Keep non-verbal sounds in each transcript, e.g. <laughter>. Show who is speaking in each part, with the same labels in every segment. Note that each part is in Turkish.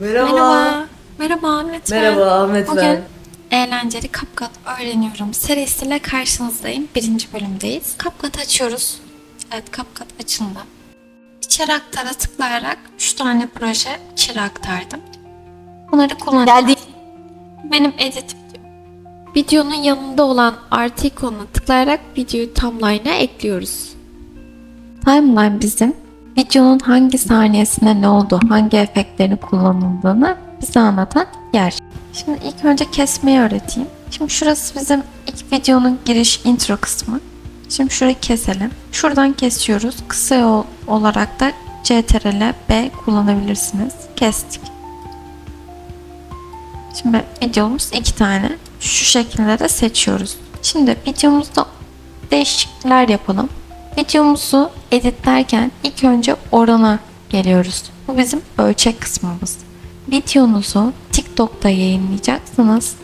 Speaker 1: Merhaba.
Speaker 2: Merhaba. Merhaba Ahmet ben.
Speaker 1: Merhaba Ahmet
Speaker 2: Bugün
Speaker 1: ben.
Speaker 2: eğlenceli CapCut öğreniyorum serisiyle karşınızdayım. Birinci bölümdeyiz. CapCut açıyoruz. Evet CapCut açıldı. İçeri aktara tıklayarak 3 tane proje içeri aktardım. Bunları kullanacağım.
Speaker 1: Geldi.
Speaker 2: Benim edit. Videonun yanında olan artı ikonuna tıklayarak videoyu timeline'a ekliyoruz. Timeline bizim videonun hangi saniyesinde ne oldu, hangi efektlerin kullanıldığını bize anlatan yer. Şimdi ilk önce kesmeyi öğreteyim. Şimdi şurası bizim ilk videonun giriş intro kısmı. Şimdi şurayı keselim. Şuradan kesiyoruz. Kısa yol olarak da CTRL B kullanabilirsiniz. Kestik. Şimdi videomuz iki tane. Şu şekilde de seçiyoruz. Şimdi videomuzda değişiklikler yapalım. Videomuzu editlerken ilk önce orana geliyoruz. Bu bizim ölçek kısmımız. Videonuzu TikTok'ta yayınlayacaksınız.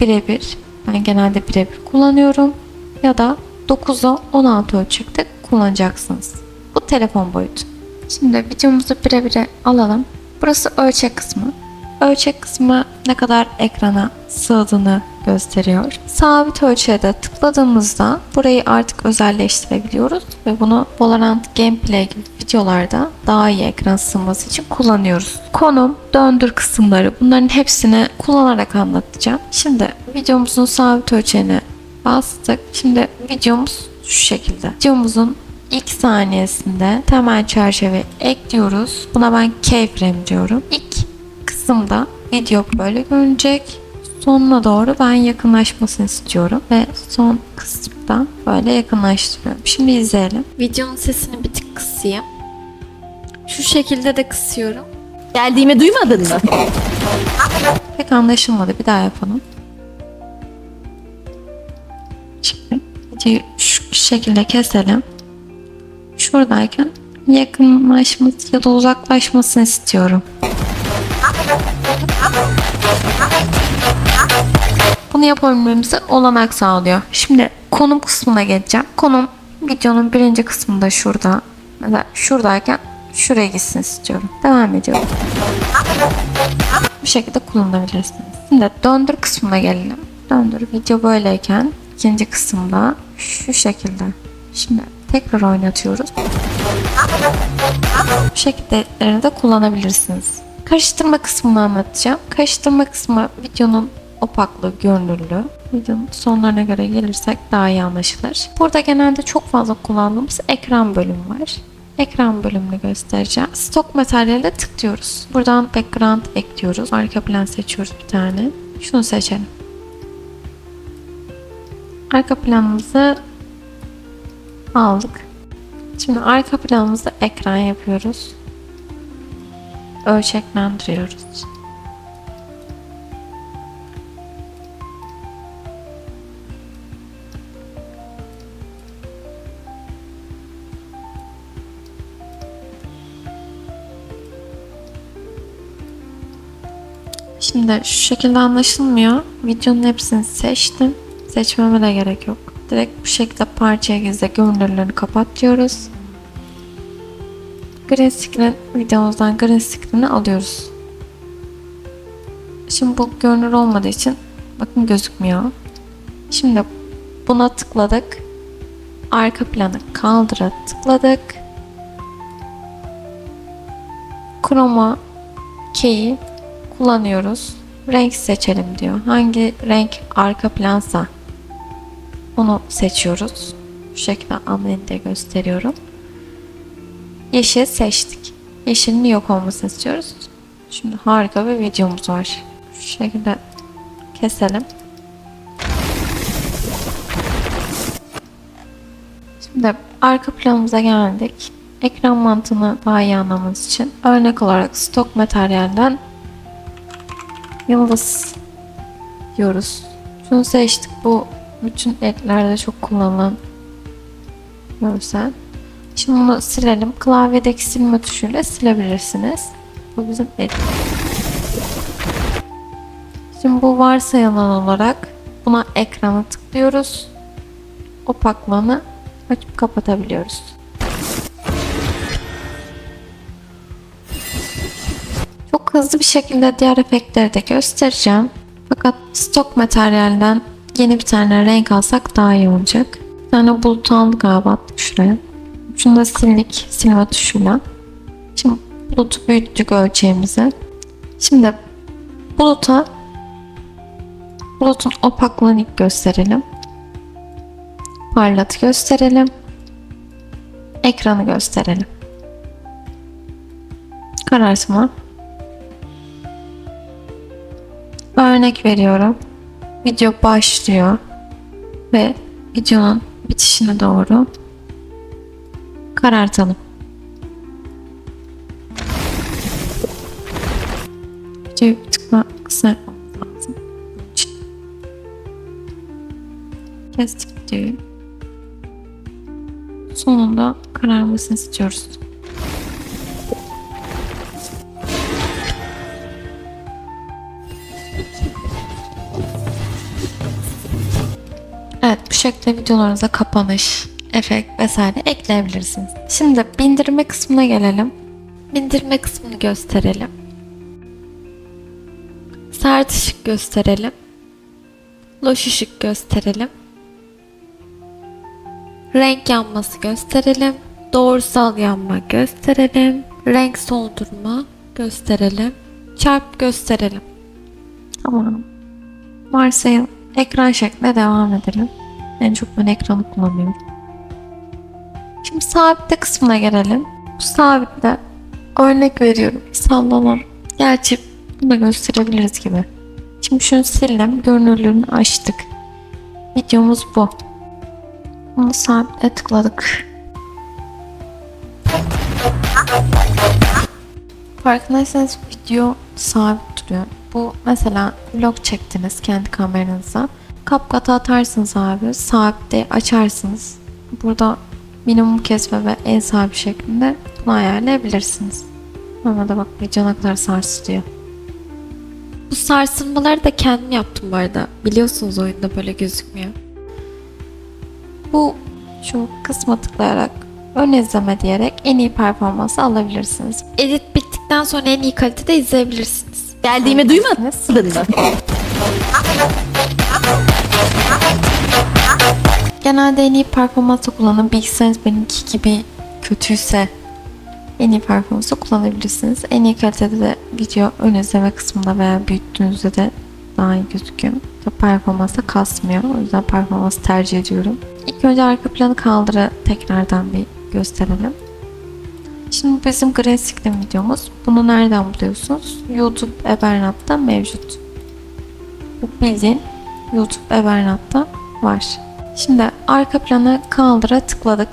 Speaker 2: Birebir. Ben genelde birebir kullanıyorum. Ya da 9'a 16 ölçekte kullanacaksınız. Bu telefon boyutu. Şimdi videomuzu birebire alalım. Burası ölçek kısmı. Ölçek kısmı ne kadar ekrana sığdığını gösteriyor. Sabit ölçüye de tıkladığımızda burayı artık özelleştirebiliyoruz ve bunu Valorant gameplay videolarda daha iyi ekran sığması için kullanıyoruz. Konum, döndür kısımları bunların hepsini kullanarak anlatacağım. Şimdi videomuzun sabit ölçeğine bastık. Şimdi videomuz şu şekilde. Videomuzun ilk saniyesinde temel çerçeve ekliyoruz. Buna ben keyframe diyorum. İlk kısımda video böyle görünecek. Sonuna doğru ben yakınlaşmasını istiyorum ve son kısımda böyle yakınlaştırıyorum. Şimdi izleyelim. Videonun sesini bir tık kısayım. Şu şekilde de kısıyorum.
Speaker 1: Geldiğimi duymadın mı? <laughs>
Speaker 2: Pek anlaşılmadı. Bir daha yapalım. Şimdi videoyu şu şekilde keselim. Şuradayken yakınlaşması ya da uzaklaşmasını istiyorum. Bunu yapabilmemize olanak sağlıyor. Şimdi konum kısmına geçeceğim. Konum videonun birinci kısmında şurada. Mesela şuradayken şuraya gitsin istiyorum. Devam ediyorum. Bu şekilde kullanabilirsiniz. Şimdi döndür kısmına gelelim. Döndür video böyleyken ikinci kısımda şu şekilde. Şimdi tekrar oynatıyoruz. Bu şekilde de kullanabilirsiniz. Karıştırma kısmını anlatacağım. Karıştırma kısmı videonun opaklığı, görünürlüğü. Videonun sonlarına göre gelirsek daha iyi anlaşılır. Burada genelde çok fazla kullandığımız ekran bölümü var. Ekran bölümünü göstereceğim. Stok materyale tıklıyoruz. Buradan background ekliyoruz. Arka plan seçiyoruz bir tane. Şunu seçelim. Arka planımızı aldık. Şimdi arka planımızda ekran yapıyoruz. Ölçeklendiriyoruz. Şimdi şu şekilde anlaşılmıyor. Videonun hepsini seçtim. Seçmeme de gerek yok. Direkt bu şekilde parçaya gizle görünürlerini kapat diyoruz. Green screen videomuzdan green screen'i alıyoruz. Şimdi bu görünür olmadığı için bakın gözükmüyor. Şimdi buna tıkladık. Arka planı kaldıra tıkladık. Chroma key'i kullanıyoruz. Renk seçelim diyor. Hangi renk arka plansa onu seçiyoruz. Bu şekilde anlayınca gösteriyorum. Yeşil seçtik. Yeşilin yok olmasını istiyoruz. Şimdi harika bir videomuz var. Şu şekilde keselim. Şimdi arka planımıza geldik. Ekran mantığını daha iyi anlamamız için örnek olarak stok materyalden yıldız diyoruz. Şunu seçtik. Bu bütün etlerde çok kullanılan görsel. Şimdi bunu silelim. Klavyedeki silme tuşuyla silebilirsiniz. Bu bizim et. Şimdi bu varsayılan olarak buna ekrana tıklıyoruz. Opaklığını açıp kapatabiliyoruz. Çok hızlı bir şekilde diğer efektleri de göstereceğim. Fakat stok materyalden yeni bir tane renk alsak daha iyi olacak. Bir tane bulut aldık galiba şuraya. Şunu da sildik silme tuşuyla. Şimdi bulutu büyüttük ölçeğimizi. Şimdi buluta bulutun opaklığını ilk gösterelim. Parlatı gösterelim. Ekranı gösterelim. Karartma. Örnek veriyorum. Video başlıyor ve videonun bitişine doğru karartalım. Videoyu bir tık daha kısa lazım. Kestik videoyu. Sonunda kararmasını istiyoruz. Evet bu şekilde videolarınıza kapanış, efekt vesaire ekleyebilirsiniz. Şimdi bindirme kısmına gelelim. Bindirme kısmını gösterelim. Sert ışık gösterelim. Loş ışık gösterelim. Renk yanması gösterelim. Doğrusal yanma gösterelim. Renk soldurma gösterelim. Çarp gösterelim. Tamam. Varsayın ekran şeklinde devam edelim. En çok ben ekranı kullanıyorum. Şimdi sabitle kısmına gelelim. Bu sabitle örnek veriyorum. Sallanan. Gerçi bunu da gösterebiliriz gibi. Şimdi şunu sildim. Görünürlüğünü açtık. Videomuz bu. Bunu sabitle tıkladık. Farkındaysanız video sabit duruyor. Bu mesela vlog çektiniz kendi kameranıza. Kapkata atarsınız abi. Sabitte açarsınız. Burada minimum kesme ve en sabit şeklinde bunu ayarlayabilirsiniz. Ama da bak ne kadar sarsılıyor. Bu sarsılmaları da kendim yaptım bu arada. Biliyorsunuz oyunda böyle gözükmüyor. Bu şu kısma tıklayarak ön izleme diyerek en iyi performansı alabilirsiniz. Edit bittikten sonra en iyi kalitede izleyebilirsiniz.
Speaker 1: Geldiğimi duymadın mı? <laughs>
Speaker 2: Genelde en iyi performansı kullanan bilgisayarınız benimki gibi kötüyse en iyi performansı kullanabilirsiniz. En iyi kalitede de video ön izleme kısmında veya büyüttüğünüzde de daha iyi gözüküyor. Tabii performansı kasmıyor. O yüzden performansı tercih ediyorum. İlk önce arka planı kaldırı tekrardan bir gösterelim. Şimdi bu bizim green screen videomuz. Bunu nereden buluyorsunuz? YouTube Ebernat'ta mevcut. Bu bildiğin YouTube Ebernat'ta var. Şimdi arka planı kaldıra tıkladık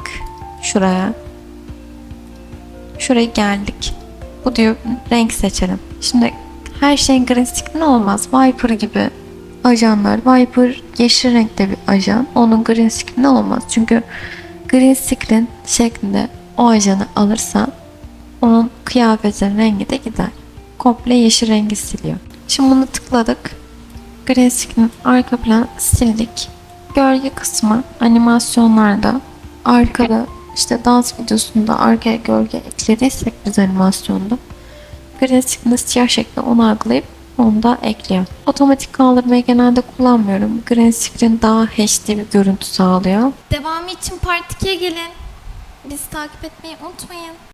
Speaker 2: şuraya. Şuraya geldik. Bu diyor renk seçelim. Şimdi her şey green screen olmaz. Viper gibi ajanlar. Viper yeşil renkte bir ajan. Onun green screen olmaz. Çünkü green screen şeklinde o ajanı alırsa onun kıyafetin rengi de gider. Komple yeşil rengi siliyor. Şimdi bunu tıkladık. Green screen arka plan sildik. Gölge kısmı animasyonlarda arkada işte dans videosunda arkaya gölge eklediysek biz animasyonda screen'de siyah şekli onu algılayıp onu da ekliyor. Otomatik kaldırmayı genelde kullanmıyorum. Green screen daha HD bir görüntü sağlıyor.
Speaker 3: Devamı için Part 2'ye gelin. Bizi takip etmeyi unutmayın.